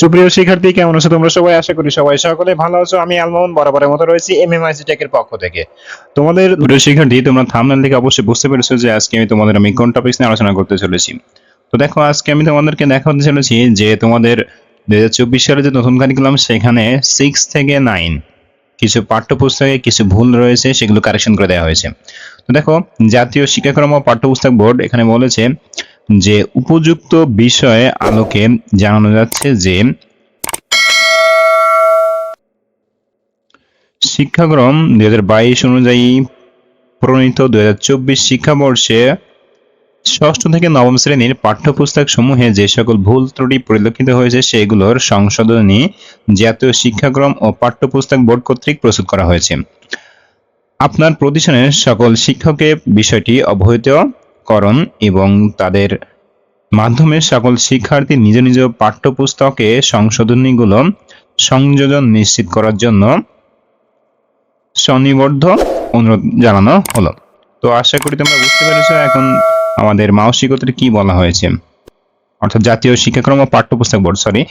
সুপ্রিয় শিক্ষার্থী, কেমন আছো তোমরা সবাই? আশা করি সবাই সকলে ভালো আছো। আমি আলমোহন বরাবরের মতো রয়েছি এমএমআইসি টেকের পক্ষ থেকে। তোমাদের প্রিয় শিক্ষার্থী, তোমরা থামনেল থেকে অবশ্যই বুঝতে পেরেছ যে আজকে আমি তোমাদের আমি কোন টপিক নিয়ে আলোচনা করতে চলেছি। তো দেখো, আজকে আমি তোমাদেরকে দেখাতে চলেছি যে তোমাদের দুই হাজার চব্বিশ সালে যে নতুন কারিকুলাম সেখানে সিক্স থেকে নাইন কিছু পাঠ্যপুস্তকে কিছু ভুল রয়েছে, সেগুলো কারেকশন করে দেওয়া হয়েছে। তো দেখো, জাতীয় শিক্ষাক্রম ও পাঠ্যপুস্তক বোর্ড এখানে বলেছে যে উপযুক্ত বিষয়ে আলোকে জানানো যাচ্ছে যে শিক্ষাক্রম দুই হাজার বাইশ অনুযায়ী প্রণীত দুই হাজার চব্বিশ শিক্ষাবর্ষে ষষ্ঠ থেকে নবম শ্রেণির পাঠ্যপুস্তক সমূহে যে সকল ভুল ত্রুটি পরিলক্ষিত হয়েছে, সেগুলোর সংশোধনী জাতীয় শিক্ষাক্রম ও পাঠ্যপুস্তক বোর্ড কর্তৃক প্রস্তুত করা হয়েছে। আপনার প্রতিষ্ঠানের সকল শিক্ষকের বিষয়টি অবহিত করণ এবং তাদের মাধ্যমে সকল শিক্ষার্থী নিজ নিজ পাঠ্যপুস্তকে সংশোধনীগুলো সংযোজন নিশ্চিত করার জন্য স্বনিবদ্ধ অনুরোধ জানানো হলো। তো আশা করি তোমরা বুঝতে পেরেছ এখন আমাদের মানসিকতার কি বলা হয়েছে। অর্থাৎ জাতীয় শিক্ষাক্রম ও পাঠ্যপুস্তক বোর্ড সরি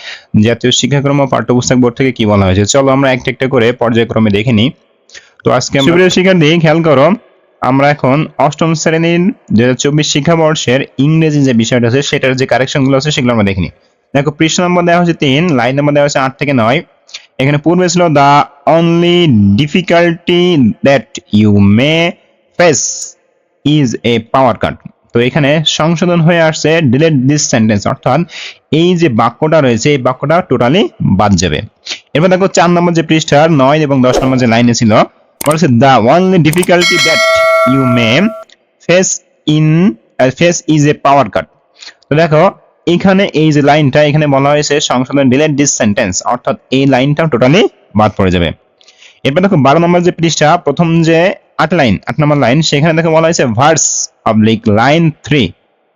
জাতীয় শিক্ষাক্রম ও পাঠ্যপুস্তক বোর্ড থেকে কি বলা হয়েছে? চলো আমরা একটা একটা করে পর্যায়ক্রমে দেখে নিই। তো আজকে আমরা শিক্ষার্থী, খেয়াল করো আমরা এখন অষ্টম শ্রেণির দুই হাজার চব্বিশ শিক্ষাবর্ষের ইংরেজি যে বিষয়টা আছে, সেটার যে কারেকশনগুলো আছে, সেগুলো আমরা দেখিনি। দেখো, পৃষ্ঠ নম্বর দেওয়া হচ্ছে তিন লাইন নম্বর দেওয়া হচ্ছে আট থেকে নয়। এখানে পূর্বে ছিল the only difficulty that you may face is a power cut তো এখানে সংশোধন হয়ে আসছে ডিলেট দিস সেন্টেন্স অর্থাৎ এই যে বাক্যটা রয়েছে, এই বাক্যটা টোটালি বাদ যাবে। এবার দেখো, চার নম্বর যে পৃষ্ঠার নয় এবং দশ নম্বর যে লাইনে ছিল বলেছে the only difficulty that you may face in face is a power cut তো দেখো, এখানে এই যে লাইনটা, এখানে বলা হয়েছে সংশোধন ডিলেট দিস সেন্টেন্স অর্থাৎ এই লাইনটা টোটালি বাদ পড়ে যাবে। এরপর দেখো, বারো নম্বর যে পৃষ্ঠা, প্রথম যে আট লাইন, আট নম্বর লাইন, সেখানে দেখো বলা হয়েছে verse public line three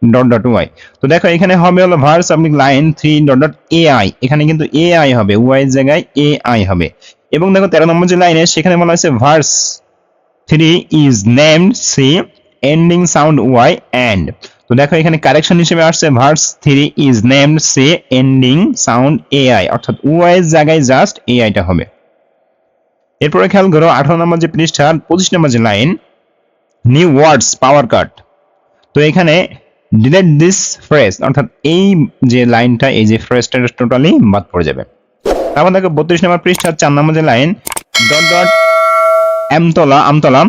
dot dot Y তো দেখো, এখানে হবে হলো verse public line three dot dot A I এখানে কিন্তু এ আই হবে ওয়াই জায়গায় এ আই হবে। এবং দেখো, তেরো নম্বর যে লাইনে, সেখানে বলা হয়েছে verse three is named C ending sound Y and তো দেখো এখানে কারেকশন হিসেবে আসছে verse three is named C ending sound A I অর্থাৎ ওয়াই এর জায়গায় জাস্ট এআইটা হবে। এরপরে খেয়াল করো, আঠারো নম্বর যে পৃষ্ঠা পঁচিশ নম্বর যে line new words power cut তো এখানে ডিলেট দিস ফ্রেজ অর্থাৎ এই যে লাইনটা এই যে ফ্রেজটা টোটালি বাদ পড়ে যাবে। তারপর দেখো বত্রিশ নম্বর পৃষ্ঠা চার নম্বর যে line dot dot Amtala Amtala,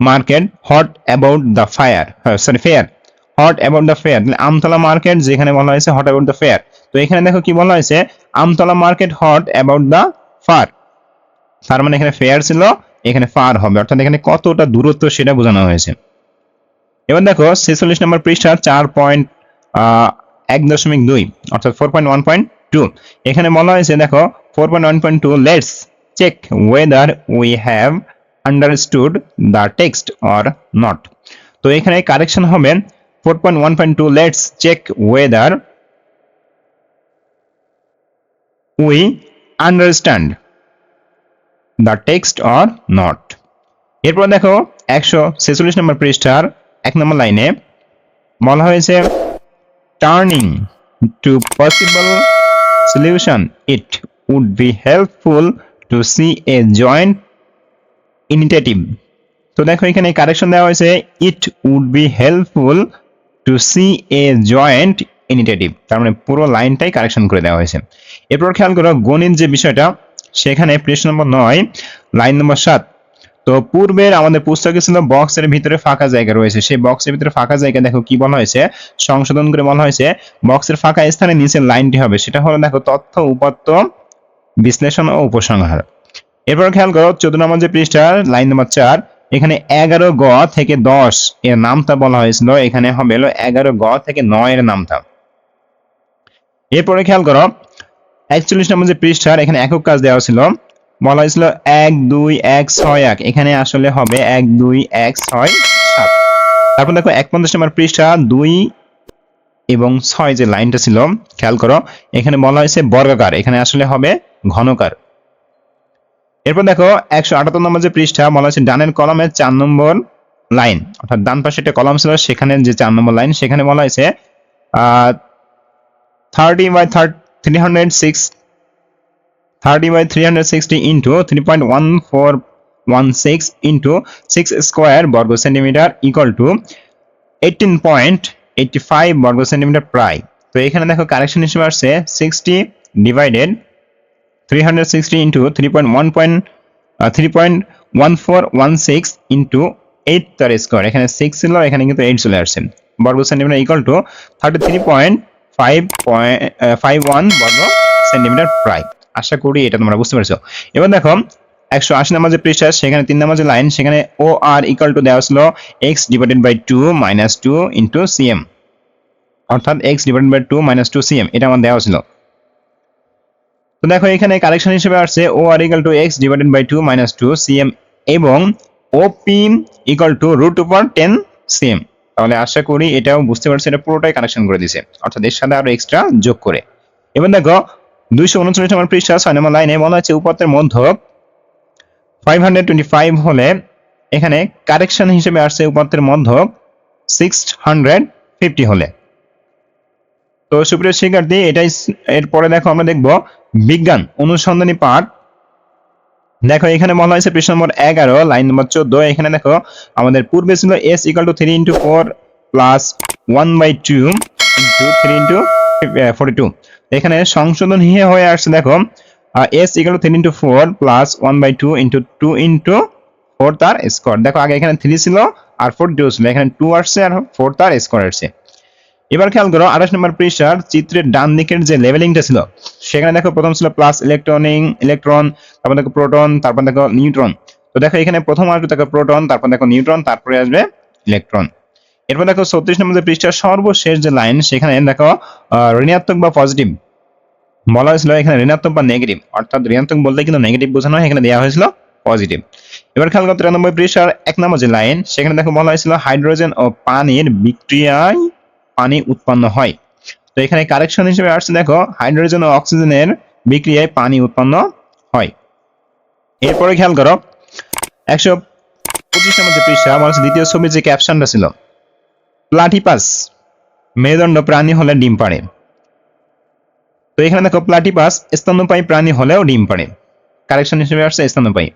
market, hot about the fire sorry fair, hot about the fair Amtala market যেখানে বলা হয়েছে হট অ্যাবাউট দ্য ফেয়ার, তো এখানে দেখো কি বলা হয়েছে? Amtala market hot about the far, তার মানে এখানে ফেয়ার ছিল, এখানে ফার হবে, অর্থাৎ এখানে কতটা দূরত্ব সেটা বোঝানো হয়েছে। এবার দেখো, ছেচল্লিশ নম্বর পৃষ্ঠার চার পয়েন্ট এক দশমিক দুই, অর্থাৎ four point one point two এখানে বলা হয়েছে দেখো four point one point two let's check whether we have understood the text or not তো এখানে কারেকশন হবে four point one point two let's check whether we understand the text or not এরপর দেখো একশো ছেচল্লিশ নম্বর পৃষ্ঠার এক নম্বর লাইনে বলা হয়েছে turning to possible solution it would be helpful to see a joint initiative তো দেখো এখানে কারেকশন দেওয়া হয়েছে it would be helpful to see a joint initiative তার মানে পুরো লাইনটাই কারেকশন করে দেওয়া হয়েছে। এরপর খেয়াল করো, গণিত যে বিষয়টা, সেখানে প্রশ্ন নম্বর নয়, লাইন নম্বর সাত। তো পূর্বের আমাদের পুস্তকে ছিল বক্সের ভিতরে ফাঁকা জায়গা রয়েছে। সেই বক্সের ভিতরে ফাঁকা জায়গা দেখো কি বলা হয়েছে? সংশোধন করে বলা হয়েছে, বক্সের ফাঁকা স্থানে নিচের লাইনটি হবে। সেটা হলো দেখো তথ্য, উপাত্ত, বিশ্লেষণ ও উপসংহার। এরপর খেয়াল করো, চোদ্দ নম্বর যে পৃষ্ঠার লাইন নম্বর চার, এখানে এগারো গ থেকে দশ এর নামটা বলা হয়েছিল, এখানে হবে এগারো গ থেকে নয় এর নামটা এরপরে খেয়াল করো, একচল্লিশ নম্বর যে পৃষ্ঠার এখানে একক কাজ দেওয়া ছিল, বলা হয়েছিল এক, দুই, এক, ছয়, এক, এখানে আসলে হবে এক, দুই, এক, ছয়, সাত। তারপর দেখো এক পঞ্চাশ নম্বর পৃষ্ঠা দুই এবং ছয় যে লাইনটা ছিল, খেয়াল করো, এখানে বলা হয়েছে বর্গাকার, এখানে আসলে হবে ঘনকার। এরপর দেখো একশো আটাত্তর নম্বর যে পৃষ্ঠা, বলা হয়েছে ডানের কলমের চার নম্বর লাইন। অর্থাৎ ডান পাশে একটা কলম ছিল, সেখানে যে চার নম্বর লাইন, সেখানে বলা হয়েছে thirty by three hundred six thirty by three hundred sixty into three point one four one six into six square বর্গ centimetre equal to eighteen point eighty five বর্গ সেন্টিমিটার প্রায়। তো এখানে দেখো কারেকশন হিসেবে আসছে sixty divided three hundred sixty into three point one point three point one four one six into eight তার square এখানে সিক্স ছিল এখানে কিন্তু এইট চলে আসছে। বর্গ centimetre equal to thirty three point five point five one বর্গ centimetre প্রায় আশা করি এটা তোমরা বুঝতে পারছ। এবার দেখো, একশো আশি নাম্বার যে পৃষ্ঠা, সেখানে তিন নাম্বার যে লাইন সেখানে ও আর ইকুয়াল টু দেওয়া ছিল X divided by two minus two into C M অর্থাৎ X divided by two minus two এটা আমার দেওয়া ছিল। তো দেখো, এখানে কালেকশন হিসেবে আসছে O R equal to X divided by two minus two C M এবং O P equal to root উপর টেন সিএম তাহলে আশা করি এটাও বুঝতে পারছি, এটা পুরোটাই কানেকশন করে দিছে। অর্থাৎ এর সাথে আরও এক্সট্রা যোগ করে। এবার দেখো, দুইশো উনচল্লিশ নম্বর পৃষ্ঠা, ছয় নম্বর লাইনে বলা হচ্ছে উপাত্তের মধ্যক ফাইভ হান্ড্রেড হলে এখানে কারেকশন হিসেবে আসছে উপাত্তের মধ্যক সিক্স হান্ড্রেড ফিফটি হলে। তো সুপ্রিয় শিক্ষার্থী, এটাই এরপরে দেখো আমরা দেখব বিজ্ঞান অনুসন্ধানী পাঠ। দেখো, এখানে বলা হয়েছে পৃষ্ঠ নম্বর এগারো, লাইন নম্বর চোদ্দ। এখানে দেখো, আমাদের পূর্বে ছিল S equal to three into four plus one by two into three into forty two এখানে সংশোধন হিয়ে হয়ে আসছে, দেখো S equal to three into four plus one by two into two into four তার স্কোয়ার দেখো, আগে এখানে থ্রি ছিল, আর ফোর টু ছিল। এখানে টু আসছে, আর ফোর তার স্কোয়ার আসছে। এবার খেয়াল করো, আঠাশ নম্বর পৃষ্ঠার চিত্রের ডান দিকের যে লেভেলিংটা ছিল, সেখানে দেখো প্রথম ছিল প্লাস ইলেকট্রনিং ইলেকট্রন তারপর দেখো প্রোটন তারপর দেখো নিউট্রন তো দেখো এখানে প্রথম আসবে দেখো প্রোটন তারপর দেখো নিউট্রন তারপরে আসবে ইলেকট্রন এরপর দেখো চৌত্রিশ নম্বর পৃষ্ঠার সর্বশেষ যে লাইন সেখানে দেখো ঋণাত্মক বা পজিটিভ বলা হয়েছিল এখানে ঋণাত্মক বা নেগেটিভ অর্থাৎ ঋণাত্মক বলতে কিন্তু নেগেটিভ বোঝানো হয়, এখানে দেওয়া হয়েছিল পজিটিভ এবার খেয়াল করো, তিরানব্বই পৃষ্ঠার এক নম্বর যে লাইন সেখানে দেখো বলা হয়েছিল হাইড্রোজেন ও পানির বিক্রিয়ায় পানি উৎপন্ন হয়। তো এখানে কারেকশন হিসেবে আসছে, দেখো হাইড্রোজেন ও অক্সিজেনের বিক্রিয়ায় পানি উৎপন্ন হয়। এরপরে খেয়াল করো, একশো পঁচিশ নম্বর যে পৃষ্ঠা, আমার দ্বিতীয় ছবির যে ক্যাপশনটা ছিল প্লাটিপাস মেরুদণ্ড প্রাণী হলে ডিম পাড়ে। তো এখানে দেখো প্লাটিপাস স্তন্যপায়ী প্রাণী হলেও ডিম পাড়ে। কারেকশন হিসেবে আসছে স্তন্যপায়ী।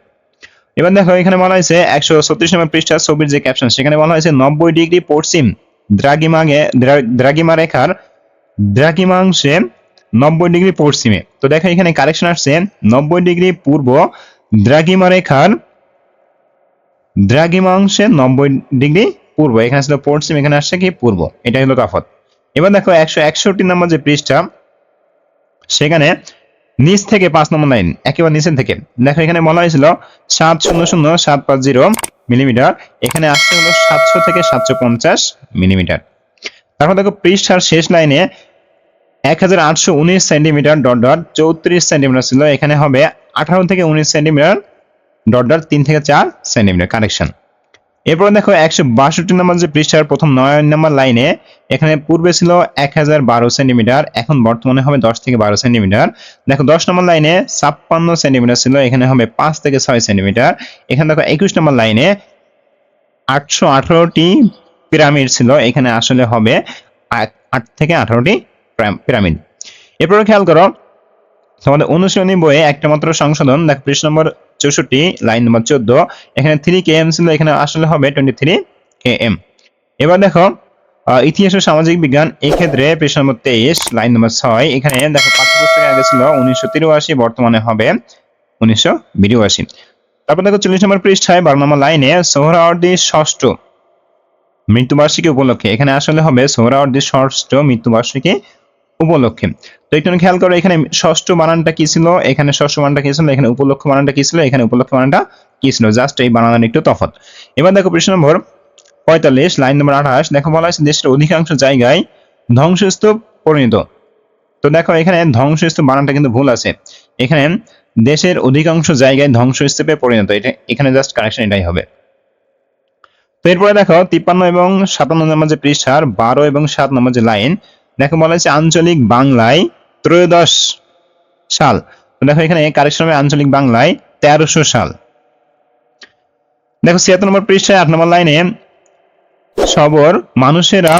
এবার দেখো, এখানে বলা হয়েছে, একশো ছত্রিশ নম্বর পৃষ্ঠা ছবির যে ক্যাপশন সেখানে বলা হয়েছে নব্বই ডিগ্রি পশ্চিম দ্রাগিমাগে দ্রা- দ্রাগিমা রেখার দ্রাগিমাংশে নব্বই ডিগ্রি পশ্চিমে। তো দেখো এখানে কারেকশন আসছে, নব্বই ডিগ্রি পূর্ব দ্রাগিমা রেখার দ্রাগিমাংশে নব্বই ডিগ্রি পূর্ব। এখানে ছিল পশ্চিম, এখানে আসছে কি? পূর্ব। এটা হলো তফাৎ। এবার দেখো একশো একষট্টি নম্বর যে পৃষ্ঠা, সেখানে নিচ থেকে পাঁচ নম্বর লাইন, একেবারে নিচের থেকে। দেখো এখানে বলা হয়েছিল সাত শূন্য শূন্য সাত পাঁচ জিরো মিলিমিটার, এখানে আসছে হলো সাতশো থেকে সাতশো পঞ্চাশ মিলিমিটার। তারপর দেখো পৃষ্ঠার শেষ লাইনে এক হাজার আটশো উনিশ সেন্টিমিটার ডট ডট, চৌত্রিশ সেন্টিমিটার ছিল, এখানে হবে আঠারো থেকে উনিশ সেন্টিমিটার ডট ডট, তিন থেকে চার সেন্টিমিটার কারেকশন। এরপর দেখো একশো বাষট্টি নম্বর যে পৃষ্ঠার প্রথম নয় নম্বর লাইনে, এখানে পূর্বে ছিল এক হাজার বারো সেন্টিমিটার, এখন বর্তমানে হবে দশ থেকে বারো সেন্টিমিটার। দেখো দশ নম্বর লাইনে ছাপ্পান্ন সেন্টিমিটার ছিল, এখানে হবে পাঁচ থেকে ছয় সেন্টিমিটার। এখানে দেখো একুশ নম্বর লাইনে আটশো আঠারোটি পিরামিড ছিল, এখানে আসলে হবে আট থেকে আঠারোটি পিরামিড। এরপরে খেয়াল করো, তোমাদের অনুশীলনী বইয়ে একটা মাত্র সংশোধন, দেখো পৃষ্ঠ নম্বর চৌষট্টি, লাইন নম্বর চোদ্দ। এখানে থ্রি কে এম ছিল এখানে আসলে হবে টোয়েন্টি থ্রি কে এম এবার দেখো ইতিহাস ও সামাজিক বিজ্ঞান এই ক্ষেত্রে পৃষ্ঠ নম্বর তেইশ, লাইন নম্বর ছয়। এখানে দেখো পাঠ্যপুস্তকে আগে ছিল উনিশশো তিরাশি, বর্তমানে হবে উনিশশো বিরাশি। তারপর দেখো চল্লিশ নম্বর পৃষ্ঠায় বারো নম্বর লাইনে সোহরাওয়ার্দী ষষ্ঠ মৃত্যুবার্ষিকী উপলক্ষে। এখানে আসলে হবে সোহরাওয়ার্দী ষষ্ঠ মৃত্যুবার্ষিকী উপলক্ষে। তো একটু খেয়াল করো, এখানে ষষ্ঠ বানানটা কি ছিল? এখানে ষষ্ঠ বানানটা কি ছিল? এখানে উপলক্ষ বানানটা কি ছিল? এখানে উপলক্ষ বানানটা কি ছিল? জাস্ট এই বানানের একটু তফাৎ। এবার দেখো পৃষ্ঠ নম্বর পঁয়তাল্লিশ, লাইন নম্বর আঠাশ। দেখো বলা হয়েছে দেশের অধিকাংশ জায়গায় ধ্বংসস্তূপ পরিণত। তো দেখো এখানে ধ্বংসস্তূপ বানানটা কিন্তু ভুল আছে। এখানে দেশের অধিকাংশ জায়গায় ধ্বংসস্তূপে পরিণত। এটা, এখানে জাস্ট কারেকশন এটাই হবে। তো এরপরে দেখো তিপ্পান্ন এবং সাতান্ন নম্বর যে পৃষ্ঠার বারো এবং সাত নম্বর যে লাইন দেখো বলা হয়েছে আঞ্চলিক বাংলায় ত্রয়োদশ সাল। দেখো এখানে কারেকশন হবে আঞ্চলিক বাংলায় তেরোশো সাল। দেখো ছিয়াত্তর নম্বর পৃষ্ঠায় আট নম্বর লাইনে, সবর মানুষেরা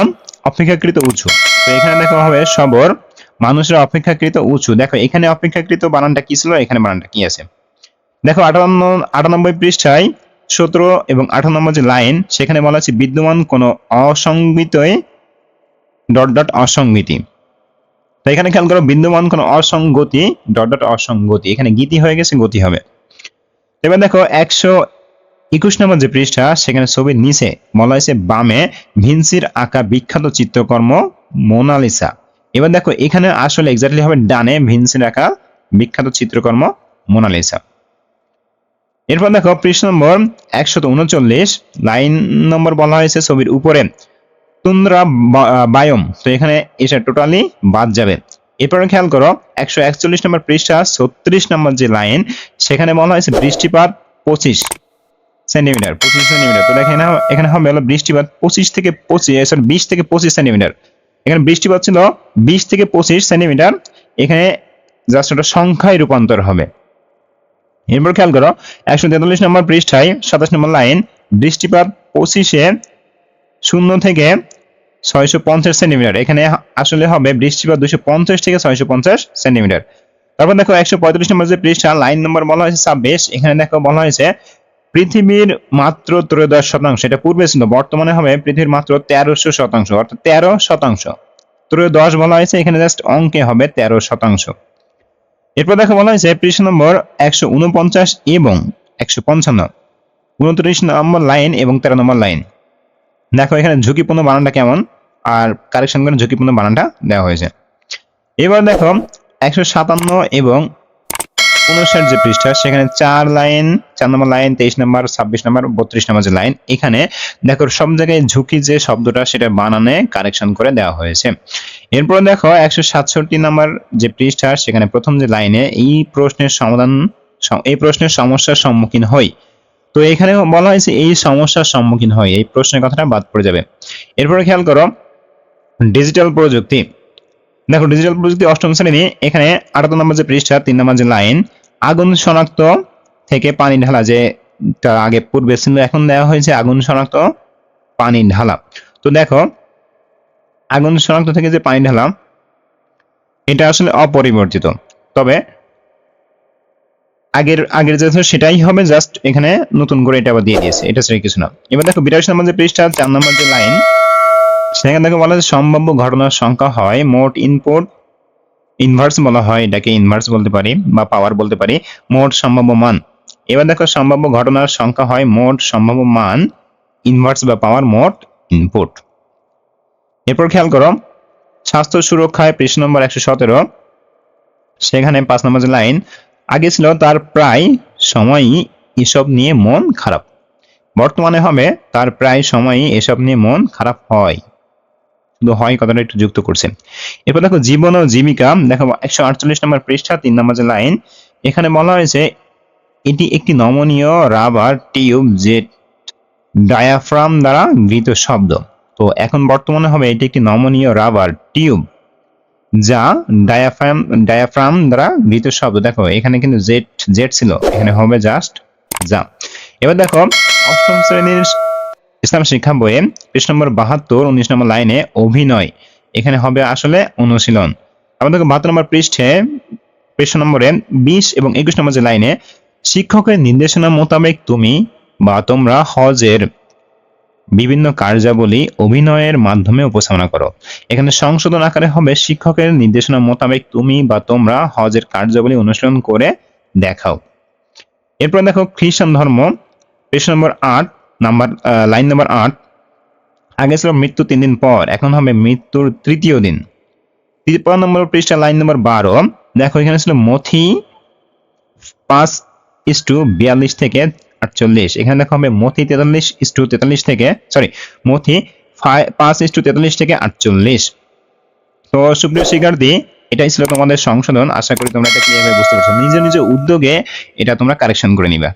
অপেক্ষাকৃত উঁচু। তো এখানে দেখো হবে সবর মানুষের অপেক্ষাকৃত উঁচু। দেখো এখানে অপেক্ষাকৃত বানানটা কি ছিল? এখানে বানানটা কি আছে? দেখো আটান্ন আটানব্বই পৃষ্ঠায় সতেরো এবং আঠারো নম্বর যে লাইন, সেখানে বলা আছে বিদ্যমান কোনো অসংগিতই ডট ডট অসঙ্গতি তো এখানে খেয়াল করো বিদ্যমান কোন অসঙ্গতি ডট ডট অসঙ্গতি, এখানে গীতি হয়ে গেছে, গতি হবে। এবার দেখো, একশো একুশ নম্বর যে পৃষ্ঠা, সেখানে ছবির নিচে বলা হয়েছে বামে ভিনসির আঁকা বিখ্যাত চিত্রকর্ম মোনালিসা। এবার দেখো, এখানে আসলে এক্স্যাক্টলি হবে ডানে ভিনসির আঁকা বিখ্যাত চিত্রকর্ম মোনালিসা। এরপর দেখো, পৃষ্ঠ নম্বর একশত উনচল্লিশ, লাইন নম্বর বলা হয়েছে ছবির উপরে। Tundra biome. তো এখানে এটা টোটালি বাদ যাবে। এরপরে খেয়াল করো, একশো একচল্লিশ নম্বর পৃষ্ঠা, ছত্রিশ নম্বর যে লাইন সেখানে বলা হয়েছে বৃষ্টিপাত পঁচিশ সেন্টিমিটার পঁচিশ সেন্টিমিটার তো দেখেন, এখানে হবে হলো বৃষ্টিপাত পঁচিশ থেকে পঁচিশ বিশ থেকে পঁচিশ সেন্টিমিটার এখানে বৃষ্টিপাত ছিল বিশ থেকে পঁচিশ সেন্টিমিটার এখানে জাস্ট ওটা সংখ্যায় রূপান্তর হবে। এরপর খেয়াল করো, একশো তেতাল্লিশ নম্বর পৃষ্ঠায় সাতাশ নম্বর লাইন বৃষ্টিপাত পঁচিশে শূন্য থেকে ছয়শো পঞ্চাশ সেন্টিমিটার। এখানে আসলে হবে বৃষ্টিপাত দুশো পঞ্চাশ থেকে ছয়শো পঞ্চাশ সেন্টিমিটার। তারপর দেখো একশো পঁয়তাল্লিশ নম্বর যে পৃষ্ঠা, লাইন নম্বর বলা হয়েছে ছাব্বিশ। এখানে দেখো বলা হয়েছে, পৃথিবীর মাত্র ত্রয়োদশ শতাংশ, এটা পূর্বে ছিল, বর্তমানে হবে পৃথিবীর মাত্র তেরোশো শতাংশ, অর্থাৎ তেরো শতাংশ। ত্রয়োদশ বলা হয়েছে, এখানে জাস্ট অঙ্কে হবে তেরো শতাংশ। এরপর দেখো বলা হয়েছে, পৃষ্ঠ নম্বর একশো উনপঞ্চাশ এবং একশো পঞ্চান্ন। উনত্রিশ নম্বর লাইন এবং তেরো নম্বর লাইন। দেখো এখানে ঝুঁকিপূর্ণ বানানটা কেমন? আর কারেকশন করে ঝুঁকিপূর্ণ বানানটা দেওয়া হয়েছে। এবার দেখো, একশো সাতান্ন এবং উনষাট যে পৃষ্ঠা, সেখানে চার লাইন, চার নম্বর লাইন, তেইশ নম্বর, ছাব্বিশ নম্বর, বত্রিশ নম্বর যে লাইন, এখানে দেখো সব জায়গায় ঝুঁকি যে শব্দটা, সেটা বানানে কারেকশন করে দেওয়া হয়েছে। এরপর দেখো, একশো সাতষট্টি নম্বর যে পৃষ্ঠা, সেখানে প্রথম যে লাইনে, এই প্রশ্নের সমাধান, এই প্রশ্নের সমস্যার সম্মুখীন হই। তো এখানে বলা হয়েছে এই সমস্যার সম্মুখীন হয়, এই প্রশ্নের কথাটা বাদ পড়ে যাবে। এরপরে খেয়াল করো ডিজিটাল প্রযুক্তি। দেখো ডিজিটাল প্রযুক্তি অষ্টম শ্রেণি এখানে আটাত্তর নম্বর যে পৃষ্ঠা, তিন নম্বর যে লাইন, আগুন শনাক্ত থেকে পানি ঢালা, যে আগে পূর্বে ছিল, এখন দেওয়া হয়েছে আগুন শনাক্ত, পানি ঢালা। তো দেখো, আগুন শনাক্ত থেকে যে পানি ঢালা, এটা আসলে অপরিবর্তিত। তবে আগের আগের যে সেটাই হবে জাস্ট এখানে নতুন করে এটা দিয়ে দিয়েছে, এটা ছাড়া কিছু না। এবার দেখো বিরাশি নম্বর যে পৃষ্ঠা, চার নম্বর যে লাইন সেখানে দেখো বলা সম্ভাব্য ঘটনার সংখ্যা হয় মোট ইনপুট ইনভার্স বলা হয়, এটাকে ইনভার্স বলতে পারি বা পাওয়ার বলতে পারি, মোট সম্ভাব্য মান। এবার দেখো সম্ভাব্য ঘটনার সংখ্যা হয় মোট সম্ভাব্য মান ইনভার্স বা পাওয়ার মোট ইনপুট এরপর খেয়াল করো, স্বাস্থ্য সুরক্ষায় পৃষ্ঠ নম্বর একশো সতেরো, সেখানে পাঁচ নম্বর যে লাইন আগে ছিল তার প্রায় সময়ই এসব নিয়ে মন খারাপ। বর্তমানে হবে তার প্রায় সময়ই এসব নিয়ে মন খারাপ হয়। শুধু হয় কথাটা একটু যুক্ত করছে। এরপর দেখো, জীবন ও জীবিকা। দেখো, একশো আটচল্লিশ নম্বর পৃষ্ঠা, তিন নম্বর লাইন, এখানে বলা হয়েছে, এটি একটি নমনীয় রাবার টিউব যে ডায়াফ্রাম দ্বারা গৃহীত শব্দ। তো এখন বর্তমানে হবে এটি একটি নমনীয় রাবার টিউব। যা ডায়াফ্রাম ডায়াফ্রাম দ্বারা গৃহীত শব্দ। দেখো, এখানে কিন্তু জেট জেট ছিল, এখানে হবে জাস্ট যা। এবার দেখো, অষ্টম শ্রেণির ইসলাম শিক্ষা বইয়ে পৃষ্ঠ নম্বর বাহাত্তর, উনিশ নম্বর লাইনে অভিনয়, এখানে হবে আসলে অনুশীলন। দেখো, বাহাত্তর নম্বর পৃষ্ঠে, পৃষ্ঠ নম্বরে বিশ এবং একুশ নম্বর যে লাইনে, শিক্ষকের নির্দেশনা মোতাবেক তুমি বা তোমরা হজের বিভিন্ন কার্যাবলী অভিনয়ের মাধ্যমে উপস্থাপনা করো। এখানে সংশোধন আকারে হবে শিক্ষকের নির্দেশনা মোতাবেক তুমি বা তোমরা হজের কার্যাবলী অনুসরণ করে দেখাও। এরপর দেখো খ্রিস্টান ধর্ম পৃষ্ঠ নম্বর আট, নাম্বার লাইন নাম্বার আট। আগে ছিল মৃত্যু তিন দিন পর, এখন হবে মৃত্যুর তৃতীয় দিন। তিপ্পান্ন নম্বর পৃষ্ঠা, লাইন নম্বর বারো। দেখো এখানে ছিল মথি পাঁচ ইস টু বিয়াল্লিশ থেকে আটচল্লিশ। এখানে দেখো হবে মথি তেতাল্লিশ ইস টু তেতাল্লিশ থেকে সরি মথি পাঁচ ইস টু তেতাল্লিশ থেকে আটচল্লিশ। তো সুপ্রিয় শিক্ষার্থী, এটাই ছিল তোমাদের সংশোধন। আশা করি তোমরা এটা ক্লিয়ারভাবে বুঝতে পারছ। নিজে নিজে উদ্যোগে এটা তোমরা কারেকশন করে নিবা।